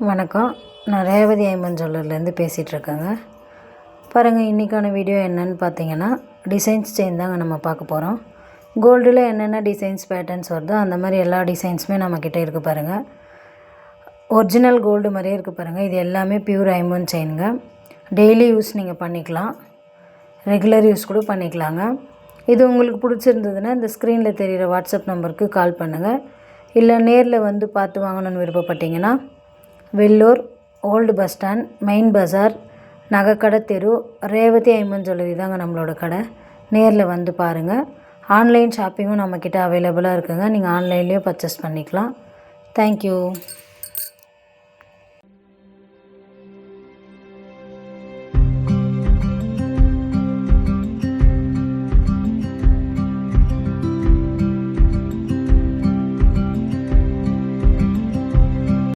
வணக்கம். நான் ரேவதி ஐமன் ஜுவல்லர்லேருந்து பேசிகிட்ருக்கேங்க. பாருங்கள் இன்றைக்கான வீடியோ என்னன்னு பார்த்தீங்கன்னா டிசைன்ஸ் செயின் தாங்க நம்ம பார்க்க போகிறோம் கோல்டில் என்னென்ன டிசைன்ஸ் பேட்டர்ன்ஸ் வருதோ அந்த மாதிரி எல்லா டிசைன்ஸுமே நம்மக்கிட்ட இருக்குது பாருங்கள் ஒரிஜினல் கோல்டு மாதிரியே இருக்குது பாருங்கள் இது எல்லாமே பியூர் ஐமன் செயினுங்க டெய்லி யூஸ் நீங்கள் பண்ணிக்கலாம். ரெகுலர் யூஸ் கூட பண்ணிக்கலாங்க. இது உங்களுக்கு பிடிச்சிருந்ததுன்னா இந்த ஸ்க்ரீனில் தெரிகிற வாட்ஸ்அப் நம்பருக்கு கால் பண்ணுங்கள் இல்லை நேரில் வந்து பார்த்து வாங்கணும்னு விருப்பப்பட்டீங்கன்னா Vellur old bus stand main பஜார் நகைக்கடை தெரு ரேவதி ஐமன் ஜுவல்லரி தாங்க நம்மளோட கடை. நேரில் வந்து பாருங்கள் ஆன்லைன் ஷாப்பிங்கும் நம்மக்கிட்ட அவைலபிளாக இருக்குங்க. நீங்கள் ஆன்லைன்லேயும் பர்ச்சேஸ் பண்ணிக்கலாம். தேங்க்யூ